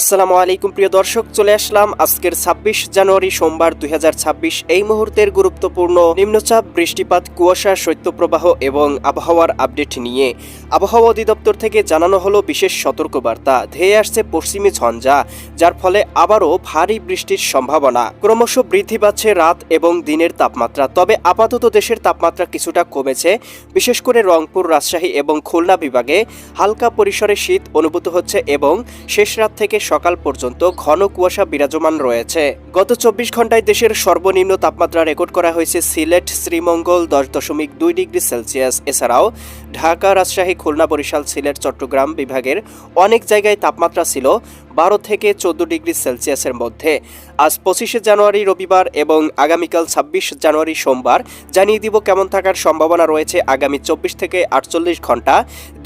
আসসালামু আলাইকুম, প্রিয় দর্শক, চলে আসলাম আজকের ছাব্বিশ জানুয়ারি, সোমবার দুই হাজার ছাব্বিশ। এই মুহূর্তের গুরুত্বপূর্ণ নিম্নচাপ, বৃষ্টিপাত, কুয়াশা, শৈত্যপ্রবাহ এবং আবহাওয়ার আপডেট নিয়ে আবহাওয়া অধিদপ্তর থেকে জানানো হলো বিশেষ সতর্কবার্তা। ধেয়ে আসছে পশ্চিমী ঝঞ্ঝা, যার ফলে আবারও ভারী বৃষ্টির সম্ভাবনা। ক্রমশ বৃদ্ধি পাচ্ছে রাত এবং দিনের তাপমাত্রা, তবে আপাতত দেশের তাপমাত্রা কিছুটা কমেছে। বিশেষ করে রংপুর, রাজশাহী এবং খুলনা বিভাগে হালকা পরিসরে শীত অনুভূত হচ্ছে এবং শেষ রাত থেকে সকাল পর্যন্ত ঘন কুয়াশা বিরাজমান রয়েছে। গত চব্বিশ ঘন্টায় দেশের সর্বনিম্ন তাপমাত্রা রেকর্ড করা হয়েছে সিলেট, শ্রীমঙ্গল, দশ দশমিক দুই ডিগ্রি সেলসিয়াস। এছাড়াও, ঢাকা, রাজশাহী, খুলনা, বরিশাল, সিলেট, চট্টগ্রাম বিভাগের অনেক জায়গায় তাপমাত্রা ছিল বারো থেকে চোদ্দ ডিগ্রি সেলসিয়াসের মধ্যে। আজ পঁচিশে জানুয়ারি রবিবার এবং আগামীকাল ছাব্বিশ জানুয়ারি সোমবার। জানিয়ে দিব কেমন থাকার সম্ভাবনা রয়েছে আগামী চব্বিশ থেকে আটচল্লিশ ঘণ্টা।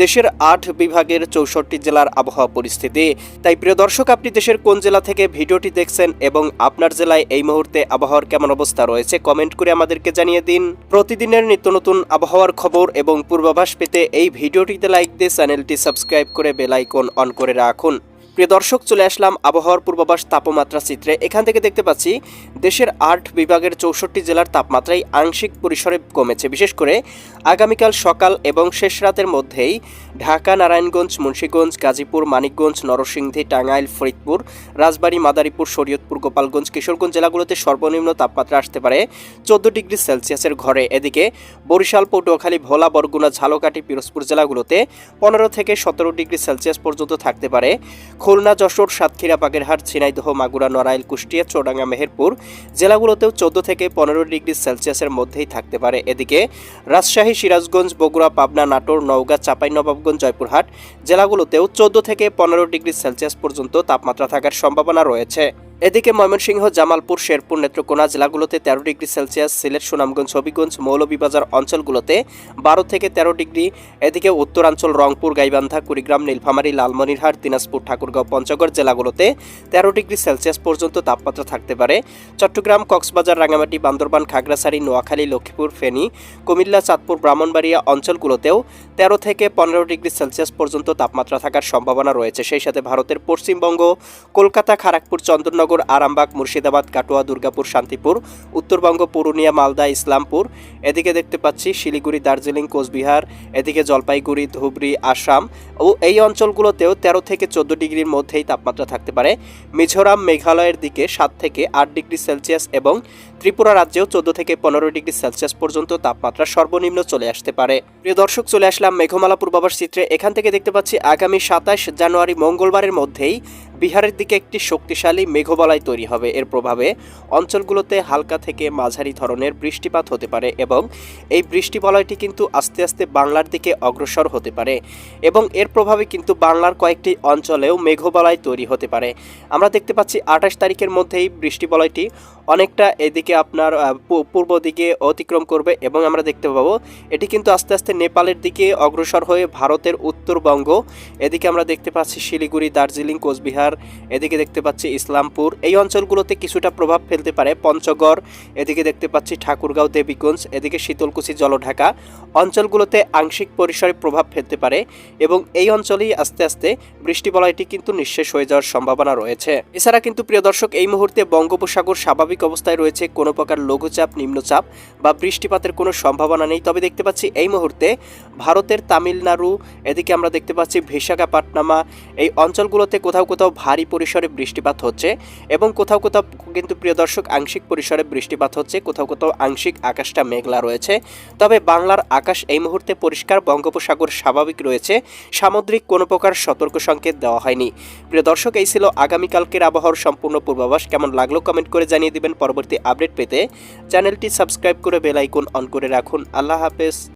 দেশের আট বিভাগের চৌষট্টি জেলার আবহাওয়া পরিস্থিতি। তাই প্রিয় দর্শক, আপনি দেশের কোন জেলা থেকে ভিডিওটি দেখছেন এবং আপনার জেলায় এই মুহূর্তে আবহাওয়ার কেমন অবস্থা রয়েছে কমেন্ট করে আমাদেরকে জানিয়ে দিন। প্রতিদিনের নিত্য নতুন আবহাওয়ার খবর এবং পূর্বাভাস পেতে এই ভিডিওটিতে লাইক দিয়ে চ্যানেলটি সাবস্ক্রাইব করে বেল আইকন অন করে রাখুন। প্রিয় দর্শক, চলে আসলাম আবহাওয়ার পূর্বাভাস তাপমাত্রা চিত্রে। এখান থেকে দেখতে পাচ্ছি, দেশের আট বিভাগের চৌষট্টি জেলার তাপমাত্রাই আংশিক পরিসরে কমেছে। বিশেষ করে আগামীকাল সকাল এবং শেষ রাতের মধ্যেই ঢাকা, নারায়ণগঞ্জ, মুন্সীগঞ্জ, গাজীপুর, মানিকগঞ্জ, নরসিংদী, টাঙ্গাইল, ফরিদপুর, রাজবাড়ী, মাদারীপুর, শরীয়তপুর, গোপালগঞ্জ, কিশোরগঞ্জ জেলাগুলোতে সর্বনিম্ন তাপমাত্রা আসতে পারে চোদ্দ ডিগ্রি সেলসিয়াসের ঘরে। এদিকে বরিশাল, পটুয়াখালী, ভোলা, বরগুনা, ঝালকাঠি, পিরোজপুর জেলাগুলোতে পনেরো থেকে সতেরো ডিগ্রি সেলসিয়াস পর্যন্ত থাকতে পারে। খুলনা, যশোর, সাতক্ষীরা, বাগেরহাট, ঝিনাইদহ, মাগুরা, নড়াইল, কুষ্টিয়া, চৌডাঙ্গা, মেহেরপুর জেলাগুলোতেও চোদ্দ থেকে পনেরো ডিগ্রি সেলসিয়াসের মধ্যেই থাকতে পারে। এদিকে রাজশাহী, সিরাজগঞ্জ, বগুড়া, পাবনা, নাটোর, নওগাঁ চাঁপাইনবাবগঞ্জ জয়পুরহাট জেলাগুলোতেও চোদ্দ থেকে পনেরো ডিগ্রি সেলসিয়াস পর্যন্ত তাপমাত্রা থাকার সম্ভাবনা রয়েছে। এদিকে ময়মনসিংহ, জামালপুর, শেরপুর, নেত্রকোনা জেলাগুলোতে তেরো ডিগ্রি সেলসিয়াস, সিলেট, সুনামগঞ্জ, হবিগঞ্জ, মৌলভীবাজার অঞ্চলগুলোতে বারো থেকে তেরো ডিগ্রি। এদিকে উত্তরাঞ্চল, রংপুর, গাইবান্ধা, কুড়িগ্রাম, নীলফামারী, লালমনিরহাট, দিনাজপুর, ঠাকুরগাঁও, পঞ্চগড় জেলাগুলোতে তেরো ডিগ্রি সেলসিয়াস পর্যন্ত তাপমাত্রা থাকতে পারে। চট্টগ্রাম, কক্সবাজার রাঙামাটি বান্দরবান, খাগড়াছড়ি, নোয়াখালী, লক্ষ্মীপুর, ফেনী, কুমিল্লা, চাঁদপুর, ব্রাহ্মণবাড়িয়া অঞ্চলগুলোতেও তেরো থেকে পনেরো ডিগ্রি সেলসিয়াস পর্যন্ত তাপমাত্রা থাকার সম্ভাবনা রয়েছে। সেই সাথে ভারতের পশ্চিমবঙ্গ, কলকাতা খড়গপুর চন্দননগর আরামবাগ, মুর্শিদাবাদ, কাটোয়া, দুর্গাপুর, শান্তিপুর, উত্তরবঙ্গ, পুরুলিয়া, মালদা, ইসলামপুর। এদিকে দেখতে পাচ্ছি শিলিগুড়ি, দার্জিলিং, কোচবিহার, এদিকে জলপাইগুড়ি, ধুবড়ি, আসাম ও এই অঞ্চলগুলোতেও তেরো থেকে চোদ্দ ডিগ্রির মধ্যেই তাপমাত্রা থাকতে পারে। মিজোরাম, মেঘালয়ের দিকে সাত থেকে আট ডিগ্রি সেলসিয়াস এবং ত্রিপুরা রাজ্যেও চোদ্দ থেকে পনেরো ডিগ্রি সেলসিয়াস পর্যন্ত তাপমাত্রা সর্বনিম্ন চলে আসতে পারে। প্রিয় দর্শক, চলে আসলাম মেঘমালা পূর্বাভাস চিত্রে। এখান থেকে দেখতে পাচ্ছি আগামী সাতাশ জানুয়ারি মঙ্গলবারের মধ্যেই বিহারের দিকে একটি শক্তিশালী মেঘবলয় তৈরি হবে। এর প্রভাবে অঞ্চলগুলোতে হালকা থেকে মাঝারি ধরনের বৃষ্টিপাত হতে পারে এবং এই বৃষ্টিবলয়টি কিন্তু আস্তে আস্তে বাংলার দিকে অগ্রসর হতে পারে এবং এর প্রভাবে কিন্তু বাংলার কয়েকটি অঞ্চলেও মেঘবলয় তৈরি হতে পারে। আমরা দেখতে পাচ্ছি আঠাশ তারিখের মধ্যেই বৃষ্টিবলয়টি অনেকটা এদিকে আপনার পূর্ব দিকে অতিক্রম করবে এবং আমরা দেখতে পাবো এটি কিন্তু আস্তে আস্তে নেপালের দিকে অগ্রসর হয়ে ভারতের উত্তরবঙ্গ। এদিকে আমরা দেখতে পাচ্ছি শিলিগুড়ি, দার্জিলিং, কোচবিহার এদিকে দেখতে পাচ্ছি ইসলামপুর। এই অঞ্চলগুলোতে কিছুটা প্রভাব ফেলতে পারে পঞ্চগড়, এদিকে দেখতে পাচ্ছি ঠাকুরগাঁও, দেবীগঞ্জ, এদিকে শীতলকুচি, জলঢাকা। অঞ্চলগুলোতে আংশিক পরিসরে প্রভাব ফেলতে পারে এবং এই অঞ্চলেই আস্তে আস্তে বৃষ্টিবলয়টি কিন্তু নিঃশেষ হয়ে যাওয়ার সম্ভাবনা রয়েছে। এছাড়া কিন্তু প্রিয় দর্শক, এই মুহূর্তে বঙ্গোপসাগর স্বাভাবিক অবস্থায় রয়েছে, কোনো প্রকার লঘুচাপ, নিম্নচাপ বা বৃষ্টিপাতের কোনো সম্ভাবনা নেই। তবে দেখতে পাচ্ছি এই মুহূর্তে ভারতের তামিলনাড়ু, এদিকে আমরা দেখতে পাচ্ছি ভিশাখাপাটনামা এই অঞ্চলগুলোতে কোথাও কোথাও ভারী পরিসরে বৃষ্টিপাত হচ্ছে এবং কোথাও কোথাও কিন্তু প্রিয় দর্শক, আংশিক পরিসরে বৃষ্টিপাত হচ্ছে, কোথাও কোথাও আংশিক আকাশটা মেঘলা রয়েছে। তবে বাংলার আকাশ এই মুহূর্তে পরিষ্কার, বঙ্গোপসাগর স্বাভাবিক রয়েছে। সামুদ্রিক কোনো প্রকার সতর্ক সংকেত দেওয়া হয়নি। প্রিয় দর্শক, এই ছিল আগামীকালকের আবহাওয়ার সম্পূর্ণ পূর্বাভাস। কেমন লাগল কমেন্ট করে জানিয়ে দিবেন। পরবর্তী আপডেট পেতে চ্যানেলটি সাবস্ক্রাইব করে বেল আইকন অন করে রাখুন। আল্লাহ হাফেজ।